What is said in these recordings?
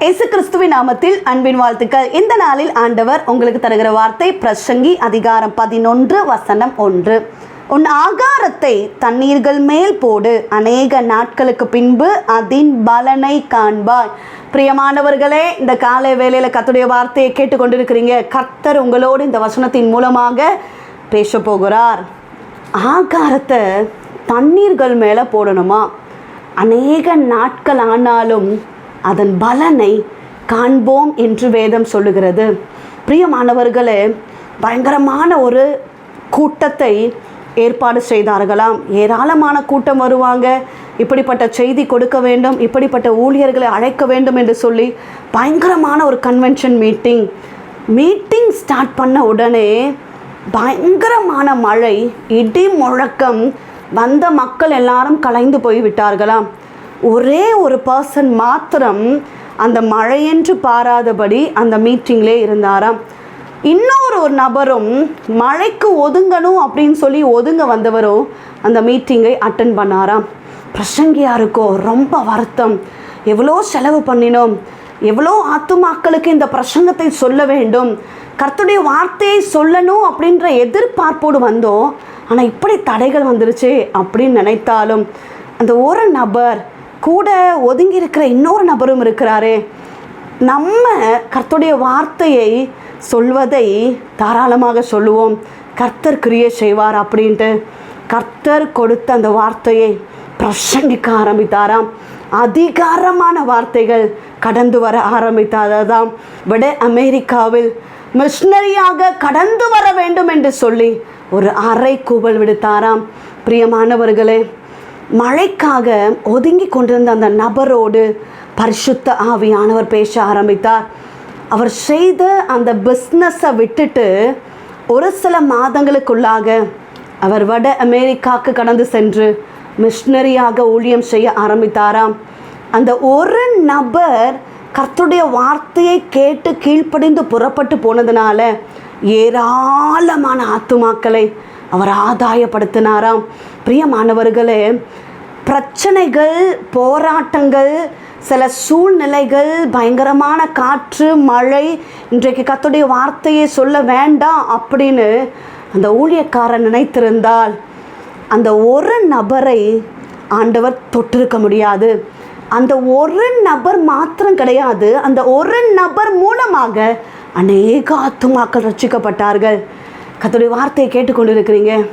இயேசு கிறிஸ்துவின் நாமத்தில் அன்பின் வாழ்த்துக்கள். இந்த நாளில் ஆண்டவர் உங்களுக்கு தருகிற வார்த்தை பிரசங்கி அதிகாரம் பதினொன்று வசனம் ஒன்று. உன் ஆகாரத்தை தண்ணீர்கள் மேல் போடு. அநேக நாட்களுக்கு பின்பு அதன் பலனை காண்பாய். பிரியமானவர்களே இந்த காலை வேலையில் கத்துடைய வார்த்தையை கேட்டுக்கொண்டிருக்கிறீங்க. கர்த்தர் உங்களோடு இந்த வசனத்தின் மூலமாக பேச போகிறார். ஆகாரத்தை தண்ணீர்கள் மேலே போடணுமா? அநேக நாட்கள் ஆனாலும் அதன் பலனை காண்போம் என்று வேதம் சொல்லுகிறது. பிரியமானவர்களே பயங்கரமான ஒரு கூட்டத்தை ஏற்பாடு செய்தார்களாம். ஏராளமான கூட்டம் வருவாங்க. இப்படிப்பட்ட செய்தி கொடுக்க வேண்டும் இப்படிப்பட்ட ஊழியர்களை அழைக்க வேண்டும் என்று சொல்லி பயங்கரமான ஒரு கன்வென்ஷன் மீட்டிங் மீட்டிங் ஸ்டார்ட் பண்ண உடனே பயங்கரமான மழை இடி முழக்கம் வந்த மக்கள் எல்லாரும் கலைந்து போய் விட்டார்களாம். ஒரே ஒரு பர்சன் மாத்திரம் அந்த மழையென்று பாராதபடி அந்த மீட்டிங்லே இருந்தாராம். இன்னொரு ஒரு நபரும் மழைக்கு ஒதுங்கணும் அப்படின்னு சொல்லி ஒதுங்க வந்தவரும் அந்த மீட்டிங்கை அட்டன் பண்ணாராம். பிரசங்கியாருக்கோ ரொம்ப வருத்தம். எவ்வளோ செலவு பண்ணினோம். எவ்வளோ ஆத்துமாக்களுக்கு இந்த பிரசங்கத்தை சொல்ல வேண்டும். கர்த்துடைய வார்த்தையை சொல்லணும் அப்படின்ற எதிர்பார்ப்போடு வந்தோம். ஆனால் இப்படி தடைகள் வந்துருச்சு அப்படின்னு நினைத்தாலும் அந்த ஒரு நபர் கூட ஒதுங்கி இருக்கிற இன்னொரு நபரும் இருக்கிறாரே. நம்ம கர்த்தருடைய வார்த்தையை சொல்வதை தாராளமாக சொல்லுவோம். கர்த்தர் கிரியை செய்வார் அப்படின்ட்டு. கர்த்தர் கொடுத்த அந்த வார்த்தையை பிரசங்கிக்க ஆரம்பித்தாராம். அதிகாரமான வார்த்தைகள் கடந்து வர ஆரம்பித்ததாம். வட அமெரிக்காவில் மிஷினரியாக கடந்து வர வேண்டும் என்று சொல்லி ஒரு அறை கூவல் விடுத்தாராம். பிரியமானவர்களே மழைக்காக ஒதுங்கி கொண்டிருந்த அந்த நபரோடு பரிசுத்த ஆவியானவர் பேச ஆரம்பித்தார். அவர் செய்த அந்த பிஸ்னஸை விட்டுட்டு ஒரு சில மாதங்களுக்குள்ளாக அவர் வட அமெரிக்காவுக்கு கடந்து சென்று மிஷினரியாக ஊழியம் செய்ய ஆரம்பித்தாராம். அந்த ஒரு நபர் கர்த்துடைய வார்த்தையை கேட்டு கீழ்ப்படிந்து புறப்பட்டு போனதுனால ஏராளமான ஆத்துமாக்களை அவர் ஆதாயப்படுத்தினாராம். பிரியமானவர்களே பிரச்சனைகள் போராட்டங்கள் சில சூழ்நிலைகள் பயங்கரமான காற்று மழை இன்றைக்கு கத்துடைய வார்த்தையை சொல்ல வேண்டாம் அப்படின்னு அந்த ஊழியக்காரன் நினைத்திருந்தால் அந்த ஒரு நபரை ஆண்டவர் தொட்டிருக்க முடியாது. அந்த ஒரு நபர் மாத்திரம் கிடையாது. அந்த ஒரு நபர் மூலமாக அநேக ஆத்துமாக்கள் ரட்சிக்கப்பட்டார்கள். கத்துடைய வார்த்தையை கேட்டுக்கொண்டிருக்கிறீங்க.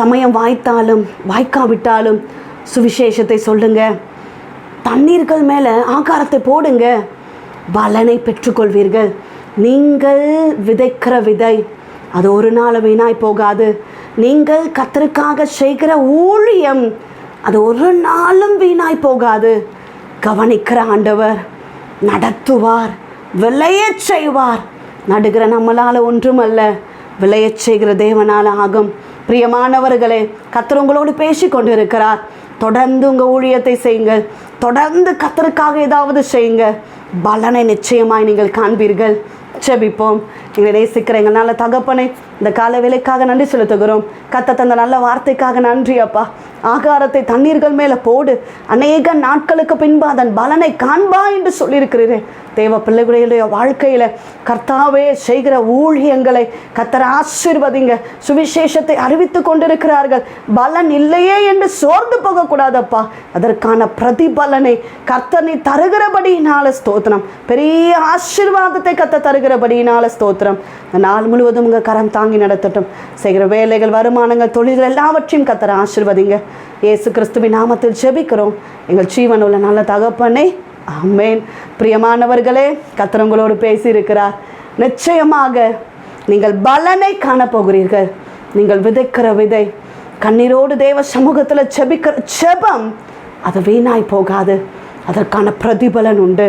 சமயம் வாய்த்தாலும் வாய்க்காவிட்டாலும் சுவிசேஷத்தை சொல்லுங்க. தண்ணீர்கள் மேலே ஆகாரத்தை போடுங்க. பலனை பெற்றுக்கொள்வீர்கள். நீங்கள் விதைக்கிற விதை அது ஒரு நாள் வீணாய் போகாது. நீங்கள் கத்தருக்காக செய்கிற ஊழியம் அது ஒரு நாளும் வீணாய் போகாது. கவனிக்கிற ஆண்டவர் நடத்துவார் விளையச் செய்வார். நடுகிற நம்மளால் ஒன்றுமல்ல விளையச் செய்கிற தேவனால் ஆகும். பிரியமானவர்களே கத்தர் உங்களோடு பேசி கொண்டு இருக்கிறார் தொடர்ந்து உங்கள் ஊழியத்தை செய்யுங்கள். தொடர்ந்து கத்தருக்காக ஏதாவது செய்யுங்க பலனை நிச்சயமாய் நீங்கள் காண்பீர்கள். செபிப்போம் இதை நேசிக்கிற எங்கள் நல்ல தகப்பனை இந்த கால வேலைக்காக நன்றி செலுத்துகிறோம். கத்த தந்த நல்ல வார்த்தைக்காக நன்றி அப்பா. ஆகாரத்தை தண்ணீர்கள் மேலே போடு. அநேக நாட்களுக்கு பின்பு அதன் பலனை காண்பா என்று சொல்லியிருக்கிறீரே. தேவ பிள்ளைகளுடைய வாழ்க்கையில் கர்த்தாவே செய்கிற ஊழியங்களை கத்தர் ஆசிர்வதிங்க. சுவிசேஷத்தை அறிவித்து கொண்டிருக்கிறார்கள். பலன் இல்லையே என்று சோர்ந்து போகக்கூடாதப்பா. அதற்கான பிரதிபலனை கர்த்தனை நீ தருகிறபடியினால ஸ்தோத்திரம். பெரிய ஆசீர்வாதத்தை கத்த தருகிறபடியினால ஸ்தோத்திரம். இந்த நாள் முழுவதும் உங்கள் கரம் தாங்கி நடத்தட்டும். செய்கிற வேலைகள் வருமானங்கள் தொழில்கள் எல்லாவற்றையும் கத்தர ஆசிர்வதிங்க. இயேசு கிறிஸ்துவின் நாமத்தில் ஜெபிக்கிறோம். எங்கள் ஜீவன் உள்ள நல்ல தகப்பனே அம்மேன் பிரியமானவர்களே கத்திரங்களோடு பேசியிருக்கிறார். நிச்சயமாக நீங்கள் பலனை காணப்போகிறீர்கள். நீங்கள் விதைக்கிற விதை கண்ணீரோடு தேவ சமூகத்தில் செபிக்கிற செபம் அது வீணாய் போகாது. அதற்கான பிரதிபலன் உண்டு.